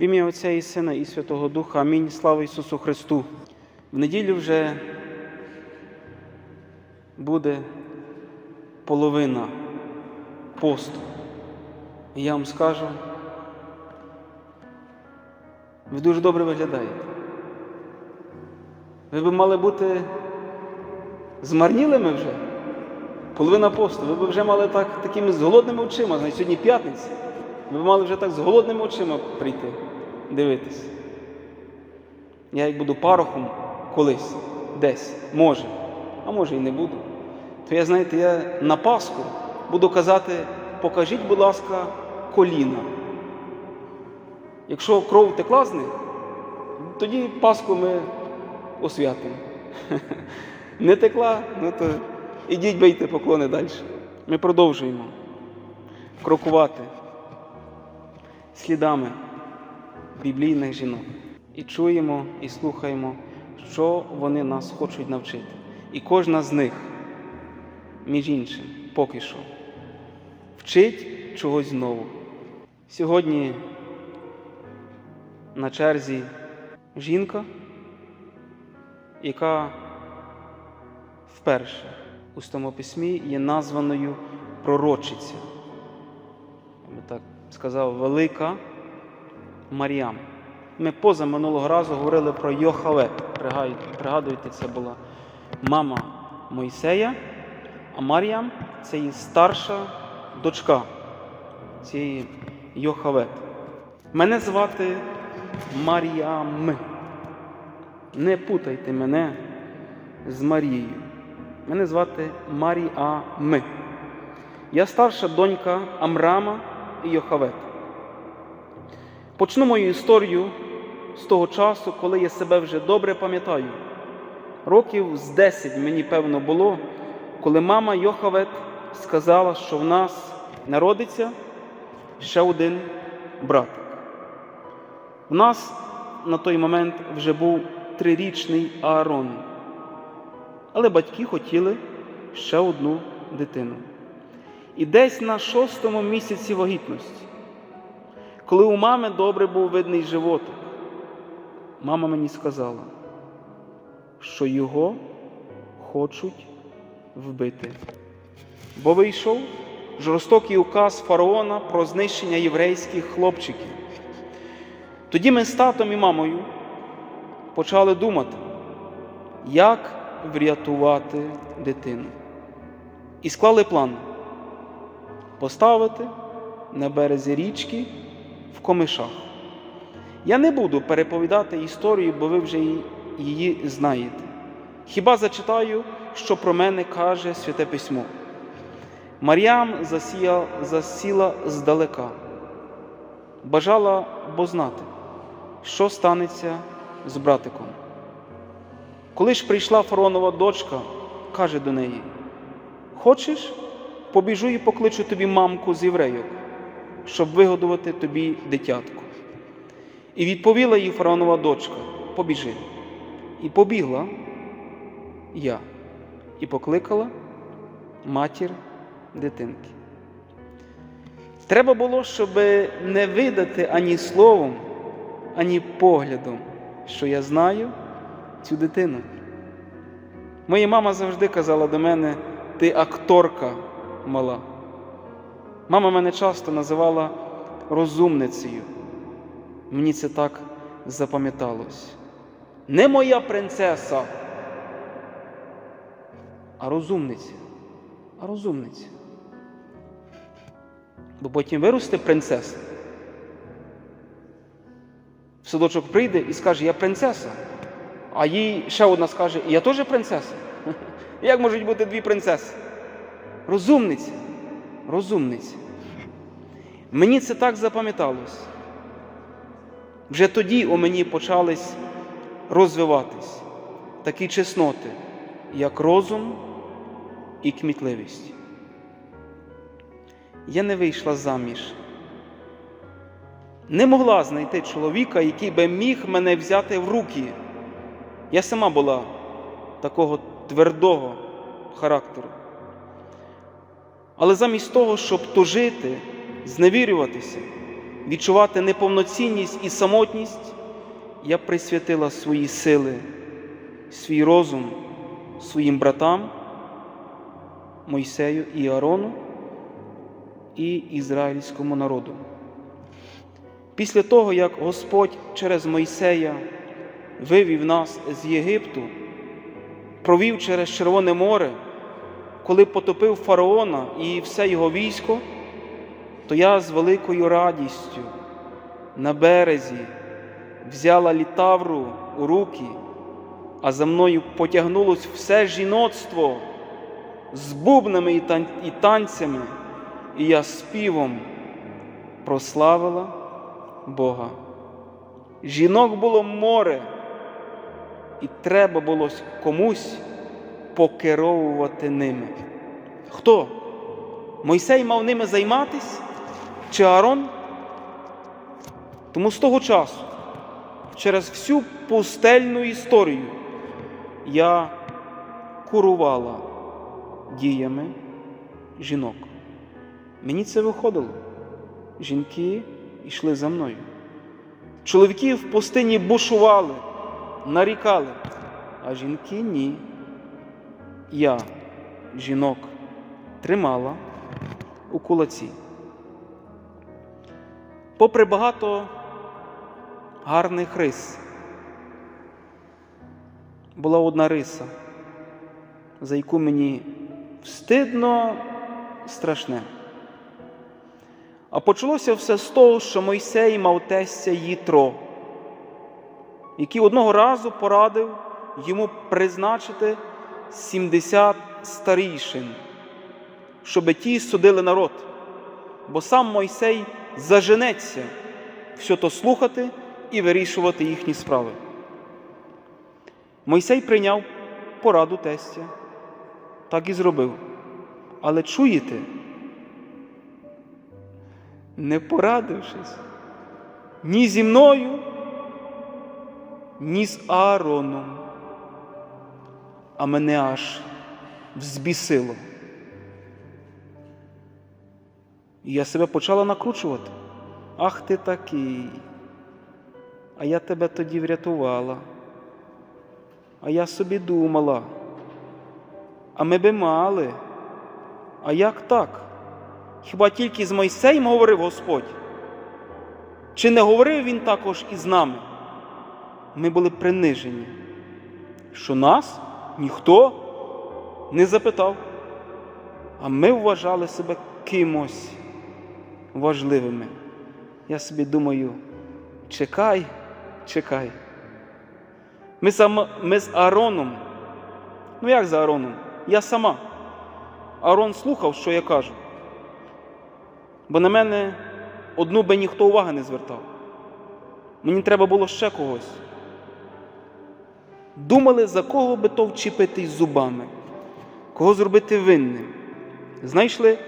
В ім'я Отця і Сина і Святого Духа. Амінь. Слава Ісусу Христу. В неділю вже буде половина посту. І я вам скажу, ви дуже добре виглядаєте. Ви б мали бути змарнілими вже. Половина посту. Ви б вже мали так, такими з голодними очима, значить сьогодні п'ятниця. Ви б мали вже так з голодними очима прийти, дивитись. Я як буду парохом колись, десь, може, а може і не буду. То я, знаєте, я на Пасху буду казати, покажіть, будь ласка, коліна. Якщо кров текла з них, тоді Пасху ми освятимо. Не текла, ну то ідіть бийте поклони далі. Ми продовжуємо крокувати слідами біблійних жінок. І чуємо, і слухаємо, що вони нас хочуть навчити. І кожна з них, між іншим, поки що, вчить чогось нового. Сьогодні на черзі жінка, яка вперше у Стомописьмі є названою пророчиця. Я би так сказав, велика Маріам. Ми поза минулого разу говорили про Йохавет. Пригадуєте, це була мама Мойсея, а Маріам це її старша дочка цієї Йохавет. Мене звати Маріам. Не путайте мене з Марією. Мене звати Маріами. Я старша донька Амрама і Йохавет. Почну мою історію з того часу, коли я себе вже добре пам'ятаю. Років з 10 мені певно було, коли мама Йохавет сказала, що в нас народиться ще один братик. У нас на той момент вже був трирічний Аарон. Але батьки хотіли ще одну дитину. І десь на шостому місяці вагітності, коли у мами добре був видний животик, мама мені сказала, що його хочуть вбити. Бо вийшов жорстокий указ фараона про знищення єврейських хлопчиків. Тоді ми з татом і мамою почали думати, як врятувати дитину. І склали план поставити на березі річки в комишах. Я не буду переповідати історію, бо ви вже її знаєте. Хіба зачитаю, що про мене каже Святе Письмо. Маріам засіяла, засіла здалека, бажала бо знати, що станеться з братиком. Коли ж прийшла фаронова дочка, каже до неї: Хочеш, побіжу і покличу тобі мамку з єврейок, щоб вигодувати тобі дитятко. І відповіла їй фараонова дочка: Побіжи. І побігла я, і покликала матір дитинки. Треба було, щоб не видати ані словом, ані поглядом, що я знаю цю дитину. Моя мама завжди казала до мене, ти акторка мала. Мама мене часто називала розумницею. Мені це так запам'яталось. Не моя принцеса, а розумниця. А розумниця. Бо потім виросте принцеса. В садочок прийде і скаже, я принцеса. А їй ще одна скаже, я теж принцеса. Як можуть бути дві принцеси? Розумниця, розумниця. Мені це так запам'яталось. Вже тоді у мені почались розвиватись такі чесноти, як розум і кмітливість. Я не вийшла заміж. Не могла знайти чоловіка, який би міг мене взяти в руки. Я сама була такого твердого характеру. Але замість того, щоб тужити, зневірюватися, відчувати неповноцінність і самотність, я присвятила свої сили, свій розум своїм братам, Мойсею і Аарону і ізраїльському народу. Після того, як Господь через Мойсея вивів нас з Єгипту, провів через Червоне море, коли потопив фараона і все його військо, то я з великою радістю на березі взяла літавру у руки, а за мною потягнулось все жіноцтво з бубнами і танцями, і я співом прославила Бога. Жінок було море, і треба було комусь покеровувати ними. Хто? Мойсей мав ними займатись чи Аарон? Тому з того часу, через всю пустельну історію, я курувала діями жінок. Мені це виходило. Жінки йшли за мною. Чоловіки в пустині бушували, нарікали, а жінки ні. Я жінок тримала у кулаці. Попри багато гарних рис, була одна риса, за яку мені встидно страшне. А почалося все з того, що Мойсей мав тестя Їтро, який одного разу порадив йому призначити 70 старійшин, щоб ті судили народ, бо сам Мойсей заженеться все то слухати і вирішувати їхні справи. Мойсей прийняв пораду тестя, так і зробив. Але чуєте, не порадившись ні зі мною, ні з Аароном, а мене аж взбісило. І я себе почала накручувати. Ах ти такий, а я тебе тоді врятувала. А я собі думала, а ми би мали. А як так? Хіба тільки з Мойсеєм говорив Господь? Чи не говорив Він також і з нами? Ми були принижені, що нас ніхто не запитав, а ми вважали себе кимось важливими. Я собі думаю, чекай, чекай. Ми, сам, ми з Аароном, ну як з Аароном? Я сама. Аарон слухав, що я кажу. Бо на мене одну би ніхто уваги не звертав. Мені треба було ще когось. Думали, за кого би то вчепитись зубами, кого зробити винним. Знайшли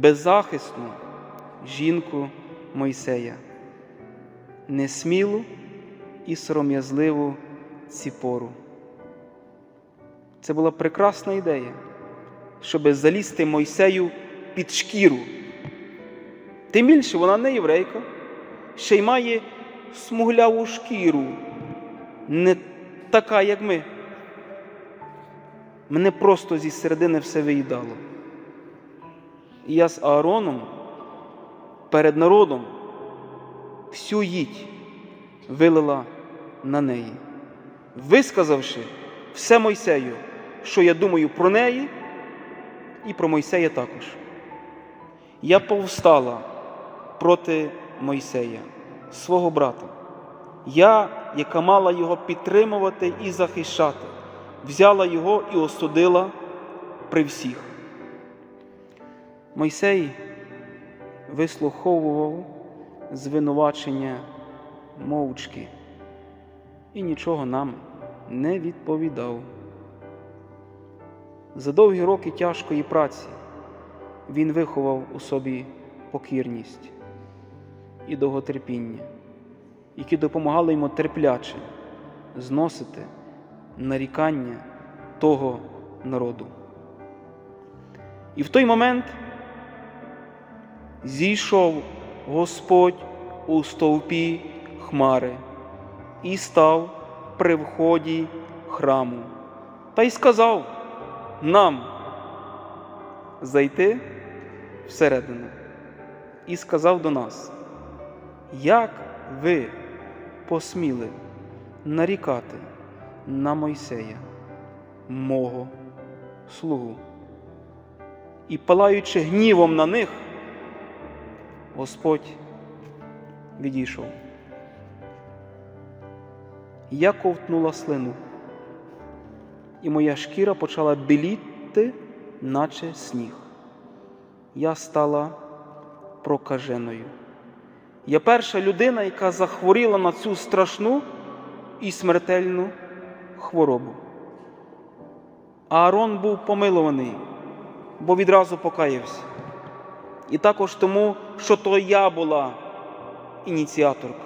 беззахисну жінку Мойсея, несмілу і сором'язливу ціпору. Це була прекрасна ідея, щоб залізти Мойсею під шкіру. Тим більше вона не єврейка, ще й має смугляву шкіру, не така, як ми. Мене просто зі середини все виїдало. І я з Аароном перед народом всю їдь вилила на неї, висказавши все Мойсею, що я думаю про неї і про Мойсея також. Я повстала проти Мойсея, свого брата. Я, яка мала його підтримувати і захищати, взяла його і осудила при всіх. Мойсей вислуховував звинувачення мовчки і нічого нам не відповідав. За довгі роки тяжкої праці він виховав у собі покірність і довготерпіння, які допомагали йому терпляче зносити нарікання того народу. І в той момент зійшов Господь у стовпі хмари і став при вході храму. Та й сказав нам зайти всередину. І сказав до нас, як ви посміли нарікати на Мойсея, мого слугу. І палаючи гнівом на них, Господь відійшов. Я ковтнула слину, і моя шкіра почала біліти, наче сніг. Я стала прокаженою. Я перша людина, яка захворіла на цю страшну і смертельну хворобу. Аарон був помилований, бо відразу покаявся. І також тому, що то я була ініціаторка.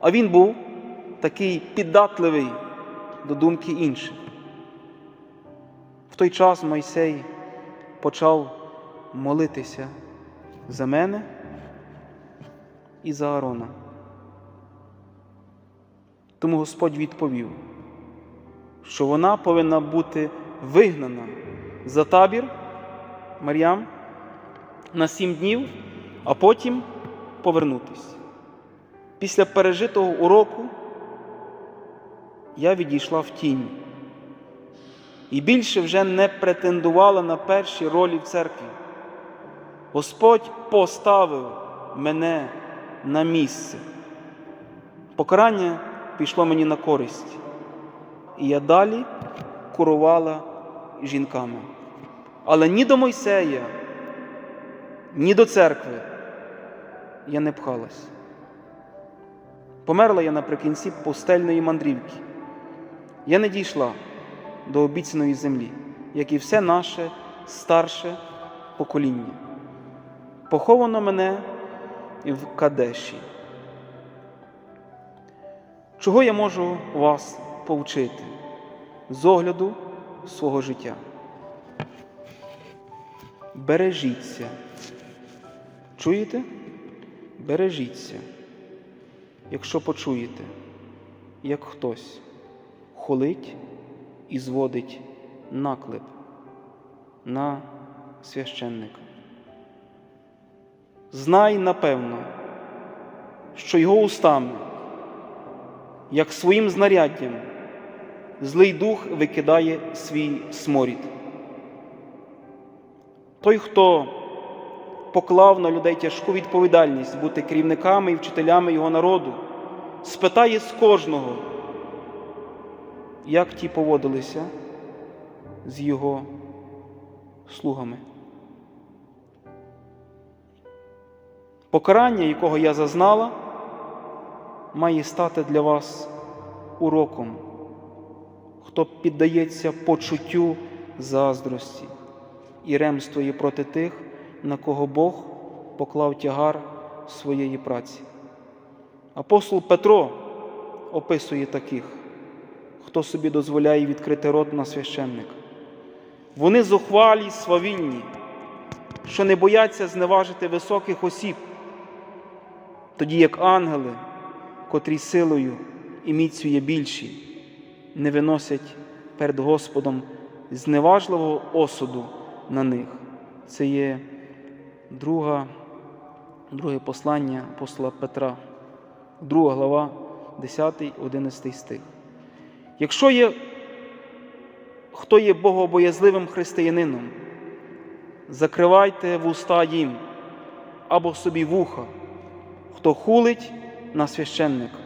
А він був такий піддатливий до думки інших. В той час Мойсей почав молитися за мене і за Аарона. Тому Господь відповів, що вона повинна бути вигнана за табір Мар'ям на сім днів, а потім повернутися. Після пережитого уроку я відійшла в тінь і більше вже не претендувала на перші ролі в церкві. Господь поставив мене на місце. Покарання пішло мені на користь, і я далі курувала жінками. Але ні до Мойсея, ні до церкви я не пхалась. Померла я наприкінці пустельної мандрівки. Я не дійшла до обіцяної землі, як і все наше старше покоління. Поховано мене в Кадеші. Чого я можу вас повчити з огляду свого життя? Бережіться. Чуєте? Бережіться, якщо почуєте, як хтось холить і зводить наклеп на священника. Знай напевно, що його устами, як своїм знаряддям, злий дух викидає свій сморід. Той, хто поклав на людей тяжку відповідальність бути керівниками і вчителями його народу, спитає з кожного, як ті поводилися з його слугами. Покарання, якого я зазнала, має стати для вас уроком, хто піддається почуттю заздрості і ремствує проти тих, на кого Бог поклав тягар своєї праці. Апостол Петро описує таких, хто собі дозволяє відкрити рот на священника. Вони зухвалі, свавільні, що не бояться зневажити високих осіб, тоді як ангели, котрі силою і міцю є більші, не виносять перед Господом зневажливого осуду на них. Це є друга, друге послання апостола Петра, друга глава, 10, 11 стих. Якщо є, хто є богобоязливим християнином, закривайте вуста їм або собі вуха, хто хулить на священника.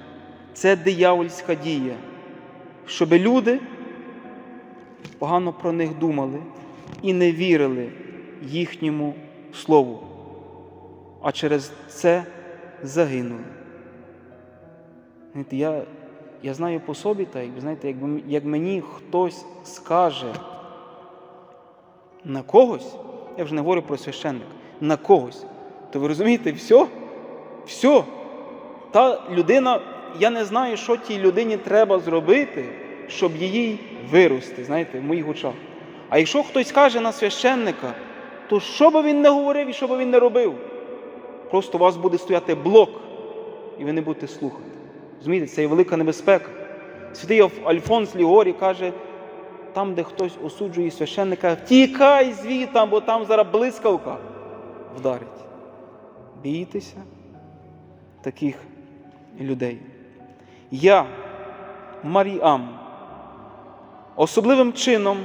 Це диявольська дія, щоб люди погано про них думали і не вірили їхньому слову, а через це загинули. Знаєте, Я я знаю по собі, як, знаєте, якби, як мені хтось скаже на когось, я вже не говорю про священник, на когось, то ви розумієте, все, все, та людина, я не знаю, що тій людині треба зробити, щоб її вирости, знаєте, в моїх очах. А якщо хтось каже на священника, то що би він не говорив і що би він не робив, просто у вас буде стояти блок, і ви не будете слухати. Розумієте, це є велика небезпека. Святий Альфонс Лігорі каже, там, де хтось осуджує священника, тікай звідти, бо там зараз блискавка вдарить. Бійтеся таких людей. Я, Маріам, особливим чином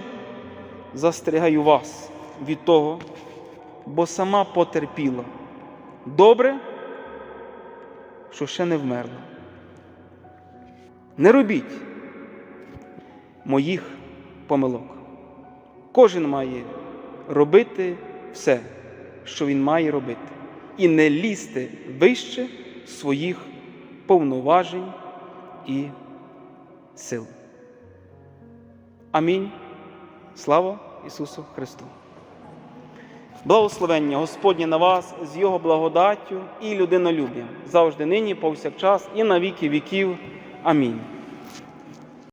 застерігаю вас від того, бо сама потерпіла. Добре, що ще не вмерла. Не робіть моїх помилок. Кожен має робити все, що він має робити, і не лізти вище своїх повноважень і сил. Амінь. Слава Ісусу Христу! Благословення Господнє на вас з Його благодаттю і людинолюб'ям завжди нині, повсякчас, і на віки віків. Амінь.